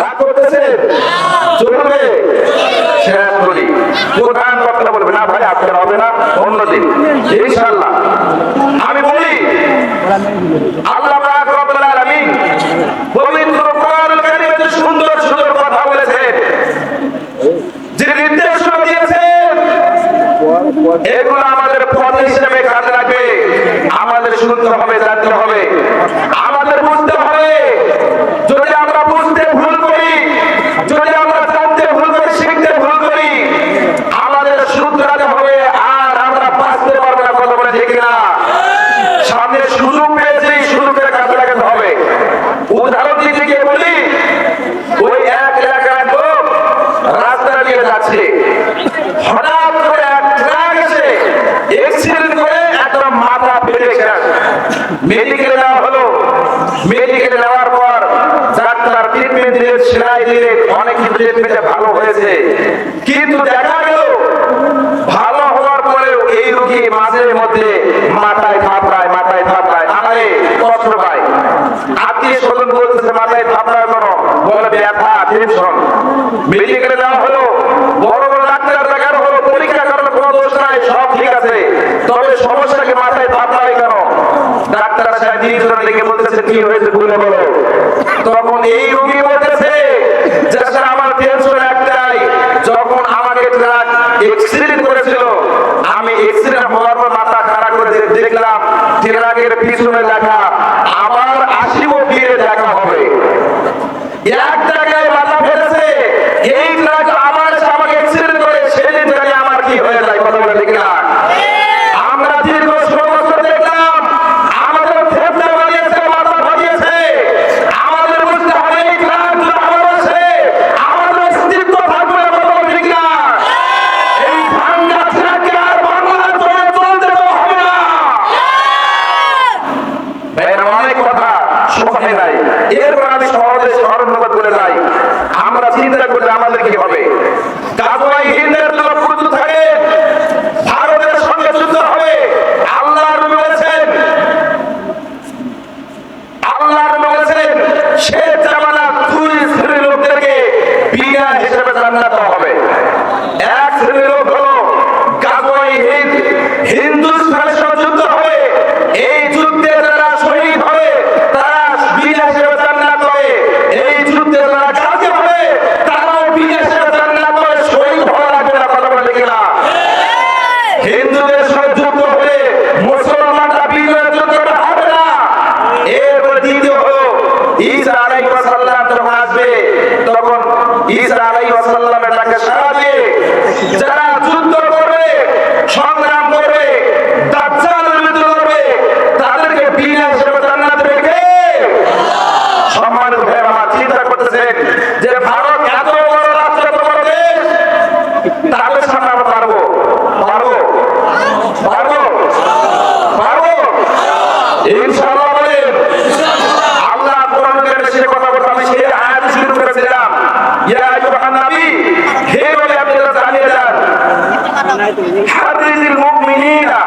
রাগ করতেছেন? চলবে। শেষ করি প্রধান কথা বলবে না ভাই, আপনার হবে না অন্যদিন ইনশাল্লাহ আমি বলি, আল্লাহ পাক আলামিন পবিত্র কোরআনুল কারীমে সুন্দর সুন্দর কথা আমাদের পথ হিসেবে কাজে লাগবে। আমাদের শুনতে হবে, জানতে হবে। আমাদের বুঝতে হবে। যদি আমরা বুঝতে ভুল করি যদি আমরা জানতে ভুল করি শিখতে ভুল করি আমাদের শুধরাতে হবে আর আমরা বাঁচতে পারব না কথা বলে ঠিক না সামনে সুযোগ পেয়েছি সুযোগের কাজে লাগাতে হবে উদাহরণ দিতে গিয়ে বলি ওই এক এলাকার লোক রাস্তা দিয়ে যাচ্ছে হঠাৎ করে এক ট্রাক এসে এক্সিডেন্ট করে একটা মাথা ফেটে গেছে মেডিকেলে নেওয়া হলো। মেডিকেলে নেওয়ার পর ডাক্তার ট্রিটমেন্ট দিলে, সেলাই দিলে অনেক ট্রিটমেন্টে ভালো হয়েছে। কিন্তু দেখা গেল, ভালো হওয়ার পরেও এই রোগী মাঝে মধ্যে মাথায় থাপড়ায় মাথায় থাপড়ায় আমারে কষ্ট পায়। আত্মীয় স্বজন বলতেছে, মাথায় থাপড়ায় কেন? বলে, ব্যথা টেনশন মেডিকেলে নেওয়া হলো বড় বড় ডাক্তার দেখানো হলো পরীক্ষা করার কোনো দোষ নাই সব ঠিক আছে তবে সমস্যাকে মাথায় থাপড়ায় কেন ডাক্তার সাহেব তিনজন আগের তখন এই যখন করেছিল, আমি পর মাথা খারাপ করে দেখলাম পিছনে লেখা আমার আসিব ফিরে দেখা হবে এক জায়গায় মাথা ফেলেছে এই ট্রাক আমার এসে আমাকে অ্যাক্সিডেন্ট করে সেদিন থেকে আমার কি হয়ে যায় কথা বলে দেখলাম আমরা দীর্ঘ ষোলো বছর দেখলাম আমাদের ফেফড়া বানিয়েছে মাথা ভাঙিয়েছে আমাদের বুঝতে হবে এই ট্রাক যদি আমার আসে আমাদের অস্তিত্ব থাকবে না কথা বলে ঠিক না এই ভাঙ্গা ট্রাককে আর বাংলার জন্য চলতে দেওয়া হবে না ভাইয়েরা, অনেক কথা সময় নাই। এরপর আমি সহজে অনুবাদ করে নাই আমরা চিন্তা করলে আমাদের কি হবে কাজওয়াই হিন্দের জন্য প্রস্তুত থাকে ভারতের সঙ্গে যুদ্ধ হবে আল্লাহ নবী বলেছেন আল্লাহ নবী বলেছেন সে জামানা দুই শ্রেণির লোকদেরকে বিনা হিসেবে জান্নাত দেওয়া হবে এক শ্রেণির লোক হলো গাজওয়াই হিন্দ হিন্দুস্তানের সঙ্গে যুদ্ধ হবে এই যুদ্ধে যারা শহীদ হবে তারা বিনা হিসেবে জান্নাত পাবে এই যুদ্ধে যারা গাজী হবে তারাও বিনা হিসেবে জান্নাত পাবে শহীদ হওয়া লাগবে না কথা বলে দেখি না হিন্দুদের সঙ্গে যুদ্ধ হলে মুসলমানরা বিজয়ের যুদ্ধটা হবে না এরপরে দ্বিতীয় হলো ঈসা আলাইহিস সালাম যখন আসবে তখন ঈসা আলাইহিস সালামের ডাকে সাড়া দিয়ে তাদেরকে বিনা হিসেবে জান্নাত দেবে কে? সম্মানিত ভাইয়েরা, আমার যে ভারত এত বড় রাষ্ট্র তাদের সামনে আমরা পারব হাদিসিল মুমিনিনা।